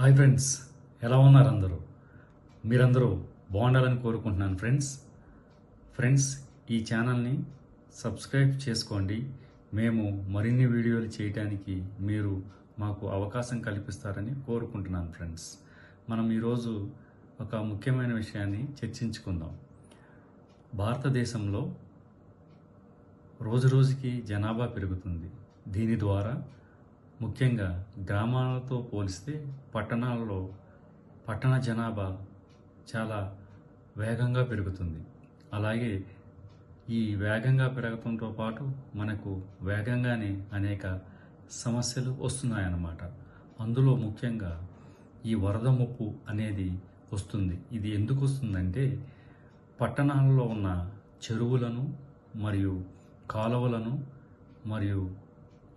Hi friends ఎలా ఉన్నారు అందరూ? మీరందరూ బాగుండాలని కోరుకుంటున్నాను ఫ్రెండ్స్. ఫ్రెండ్స్ ఈ ఛానల్ని సబ్స్క్రైబ్ చేసుకోండి. మేము మరిన్ని వీడియోలు చేయడానికి మీరు మాకు అవకాశం కల్పిస్తారని కోరుకుంటున్నాను ఫ్రెండ్స్. మనం ఈరోజు ఒక ముఖ్యమైన విషయాన్ని చర్చించుకుందాం. భారతదేశంలో రోజు రోజుకి జనాభా పెరుగుతుంది. దీని ద్వారా ముఖ్యంగా గ్రామాలతో పోలిస్తే పట్టణాల్లో పట్టణ జనాభా చాలా వేగంగా పెరుగుతుంది. అలాగే ఈ వేగంగా పెరగడంతో పాటు మనకు వేగంగానే అనేక సమస్యలు వస్తున్నాయన్నమాట. అందులో ముఖ్యంగా ఈ వరద ముప్పు అనేది వస్తుంది. ఇది ఎందుకు వస్తుందంటే పట్టణాలలో ఉన్న చెరువులను మరియు కాలువలను మరియు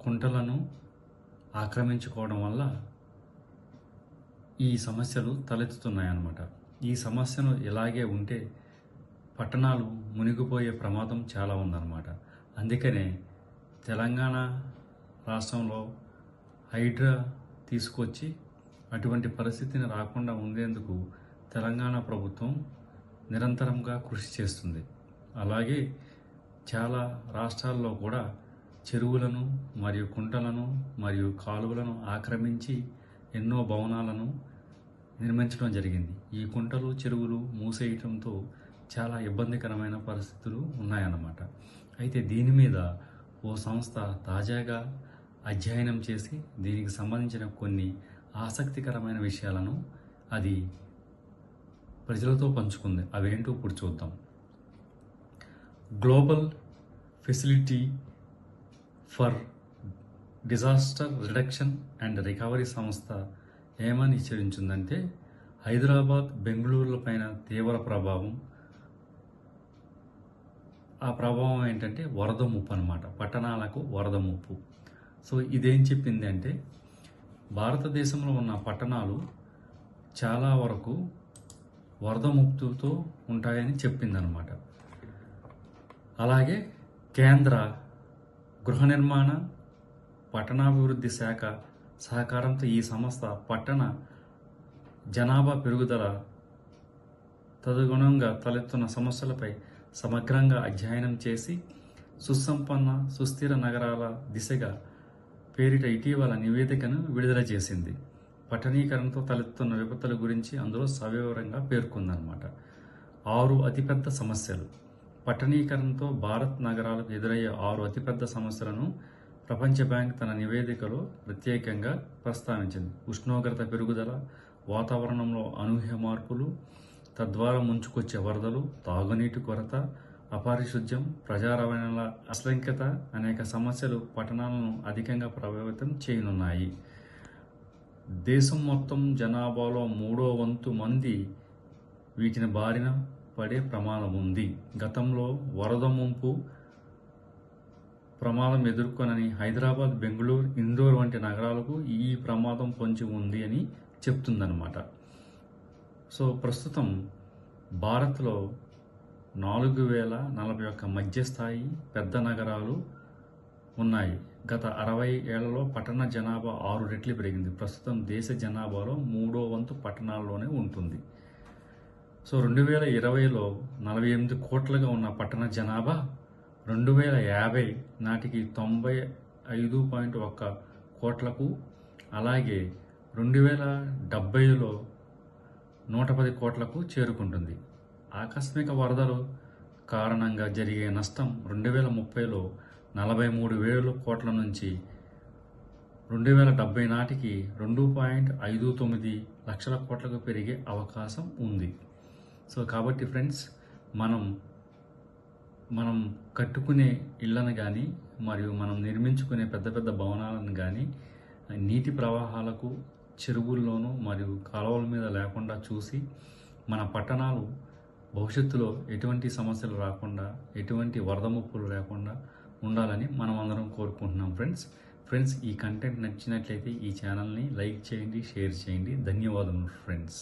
కుంటలను ఆక్రమించుకోవడం వల్ల ఈ సమస్యలు తలెత్తుతున్నాయన్నమాట. ఈ సమస్యను ఇలాగే ఉంటే పట్టణాలు మునిగిపోయే ప్రమాదం చాలా ఉందన్నమాట. అందుకనే తెలంగాణ రాష్ట్రంలో హైడ్రా తీసుకొచ్చి అటువంటి పరిస్థితిని రాకుండా ఉండేందుకు తెలంగాణ ప్రభుత్వం నిరంతరంగా కృషి చేస్తుంది. అలాగే చాలా రాష్ట్రాల్లో కూడా చెరువులను మరియు కుంటలను మరియు కాలువలను ఆక్రమించి ఎన్నో భవనాలను నిర్మించడం జరిగింది. ఈ కుంటలు చెరువులు మూసేయటంతో చాలా ఇబ్బందికరమైన పరిస్థితులు ఉన్నాయన్నమాట. అయితే దీని మీద ఓ సంస్థ తాజాగా అధ్యయనం చేసి దీనికి సంబంధించిన కొన్ని ఆసక్తికరమైన విషయాలను అది ప్రజలతో పంచుకుంది. అవేంటో ఇప్పుడు చూద్దాం. Global facility for disaster reduction and recovery సంస్థ ఏమని హెచ్చరించిందంటే హైదరాబాద్ బెంగళూరుల పైన తీవ్ర ప్రభావం. ఆ ప్రభావం ఏంటంటే వరద ముప్పు అనమాట పట్టణాలకు వరద ముప్పు సో ఇదేం చెప్పింది అంటే భారతదేశంలో ఉన్న పట్టణాలు చాలా వరకు వరద ముప్పుతో ఉంటాయని చెప్పిందనమాట అలాగే కేంద్ర గృహ నిర్మాణ పట్టణాభివృద్ధి శాఖ సహకారంతో ఈ సంస్థ పట్టణ జనాభా పెరుగుదల తదుగుణంగా తలెత్తున్న సమస్యలపై సమగ్రంగా అధ్యయనం చేసి సుసంపన్న సుస్థిర నగరాల దిశగా పేరిట ఇటీవల నివేదికను విడుదల చేసింది. పట్టణీకరణతో తలెత్తున్న విపత్తుల గురించి అందులో సవివరంగా పేర్కొందనమాట ఆరు అతిపెద్ద సమస్యలు. పట్టణీకరణతో భారత్ నగరాలకు ఎదురయ్యే ఆరు అతిపెద్ద సమస్యలను ప్రపంచ బ్యాంక్ తన నివేదికలో ప్రత్యేకంగా ప్రస్తావించింది. ఉష్ణోగ్రత పెరుగుదల వాతావరణంలో అనూహ్య మార్పులు తద్వారా ముంచుకొచ్చే వరదలు తాగునీటి కొరత అపారిశుద్ధ్యం ప్రజా రవాణాల అశ్లంకత అనేక సమస్యలు పట్టణాలను అధికంగా ప్రభావితం చేయనున్నాయి. దేశం మొత్తం జనాభాలో మూడో వంతు మంది వీటిని బారిన పడే ప్రమాదం ఉంది గతంలో వరద ముంపు ప్రమాదం ఎదుర్కొనని హైదరాబాద్ బెంగళూరు ఇండోర్ వంటి నగరాలకు ఈ ప్రమాదం పొంచి ఉంది అని చెప్తుందన్నమాట. సో ప్రస్తుతం భారత్లో నాలుగు వేల నలభై ఒక్క మధ్యస్థాయి పెద్ద నగరాలు ఉన్నాయి. గత అరవై ఏళ్ళలో పట్టణ జనాభా ఆరు రెట్లు పెరిగింది. ప్రస్తుతం దేశ జనాభాలో మూడో వంతు పట్టణాల్లోనే ఉంటుంది. సో రెండు వేల ఇరవైలో నలభై ఎనిమిది కోట్లుగా ఉన్న పట్టణ జనాభా రెండు వేల యాభై నాటికి తొంభై ఐదు పాయింట్ ఒక్క కోట్లకు అలాగే రెండు వేల డెబ్బైలో నూట పది కోట్లకు చేరుకుంటుంది. ఆకస్మిక వరదలు కారణంగా జరిగే నష్టం రెండు వేల ముప్పైలో నలభై మూడు వేల కోట్ల నుంచి రెండు వేల డెబ్బై నాటికి రెండు పాయింట్ ఐదు తొమ్మిది లక్షల కోట్లకు పెరిగే అవకాశం ఉంది. సో కాబట్టి ఫ్రెండ్స్ మనం మనం కట్టుకునే ఇళ్ళను కానీ మరియు మనం నిర్మించుకునే పెద్ద పెద్ద భవనాలను కానీ నీటి ప్రవాహాలకు చెరువుల్లోనూ మరియు కాలువల మీద లేకుండా చూసి మన పట్టణాలు భవిష్యత్తులో ఎటువంటి సమస్యలు రాకుండా ఎటువంటి వరద ముప్పులు లేకుండా ఉండాలని మనం అందరం కోరుకుంటున్నాం ఫ్రెండ్స్. ఫ్రెండ్స్ ఈ కంటెంట్ నచ్చినట్లయితే ఈ ఛానల్ని లైక్ చేయండి షేర్ చేయండి. ధన్యవాదములు ఫ్రెండ్స్.